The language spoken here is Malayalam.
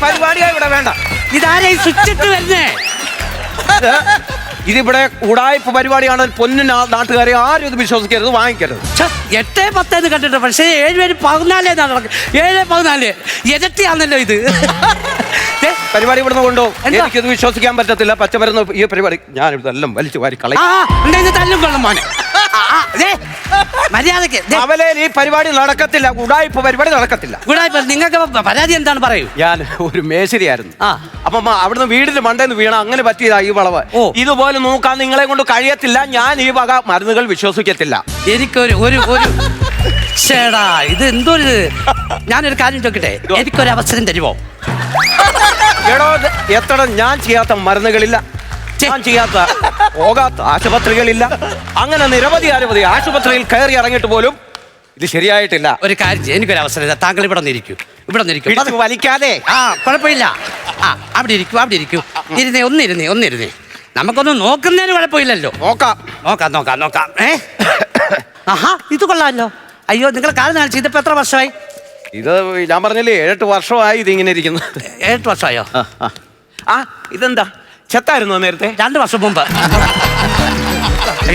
വേണ്ട. ഇവിടെ വേണ്ട ഇതാരായി സുച്ചിട്ട് വരുന്നേ ഇതിവിടെ ഉടായ്പ പരിപാടിയാണ്. പൊന്നു നാട്ടുകാരെ ആരും ഇത് വിശ്വസിക്കരുത് വാങ്ങിക്കരുത്. എട്ട് പത്തേന്ന് കണ്ടിട്ട് പക്ഷേ ഏഴ് പേര് പതിനാലേ നടക്കും. ഏഴ് പതിനാല്. ഇരട്ടിയാണല്ലോ ഇത്. പരിപാടി ഇവിടുന്ന് കൊണ്ടോ? എനിക്കിത് വിശ്വസിക്കാൻ പറ്റത്തില്ല. പച്ചമരുന്ന് ഈ പരിപാടി ഞാൻ ഇതെല്ലാം വലിച്ചു വാരി കളയും. തല്ലും കൊള്ളും മോനെ. മര്യാദയ്ക്ക് അവലെ ഈ പരിപാടി നടക്കത്തില്ല ഉടായ്പ പരിപാടി നടക്കത്തില്ല. നിങ്ങൾക്ക് പരാതി എന്താണ് പറയൂ? ഞാൻ ഒരു മേശരിയായിരുന്നു. അപ്പൊ അവിടുന്ന് വീടിന്റെ മണ്ടേന്ന് വീണ അങ്ങനെ പറ്റിയതാ ഈ വളവ്. ഇതുപോലെ നോക്കാൻ നിങ്ങളെ കൊണ്ട് കഴിയത്തില്ല ഞാൻ ഈ വക മരുന്നുകൾ വിശ്വസിക്കത്തില്ല. എനിക്കൊരു ഒരു ഒരു. ചേടാ ഇത് എന്തൊരു ഞാനൊരു കാര്യം ചോദിക്കട്ടെ? എനിക്കൊരു അവസരം തരുമോ എടോ ഇത് എത്ര ഞാൻ ചെയ്യാത്ത മരുന്നുകളില്ല. ഞാൻ ചെയ്യാത്ത പോകാത്ത ആശുപത്രികളില്ല. അങ്ങനെ നിരവധി അനവധി ആശുപത്രിയിൽ കയറി ഇറങ്ങിയിട്ട് പോലും ഇത് ശരിയായിട്ടില്ല. ഒരു കാര്യം ചെയ്യ്, എനിക്കൊരു അവസരം. താങ്കൾ ഇവിടെ നിന്നിരിക്കൂ ഇവിടെ നിന്നിരിക്കൂ പിടിച്ച് വലിക്കാതെ. ആ കുഴപ്പമില്ല. ആ അവിടെ ഇരിക്കൂ അവിടെ ഇരിക്കൂ. ഇരുന്നേ ഒന്നിരുന്നേ ഒന്നിരുന്നേ. നമുക്കൊന്നും നോക്കുന്നതിന് കുഴപ്പമില്ലല്ലോ. നോക്കാം. നോക്കാം നോക്കാം നോക്കാം. ഏ? ആഹാ ഇത് കൊള്ളാമല്ലോ അയ്യോ നിങ്ങൾ കാലം കാണിച്ചു ഇതിപ്പോ എത്ര വർഷമായി? ഇത് ഞാൻ പറഞ്ഞില്ലേ ഏഴെട്ട് വർഷമായി ഇത് ഇങ്ങനെ ഇരിക്കുന്നത് ഏഴെട്ട് വർഷമായോ. ആ ഇതെന്താ? ചെത്തായിരുന്നു നേരത്തെ? രണ്ട് വർഷം മുമ്പ്.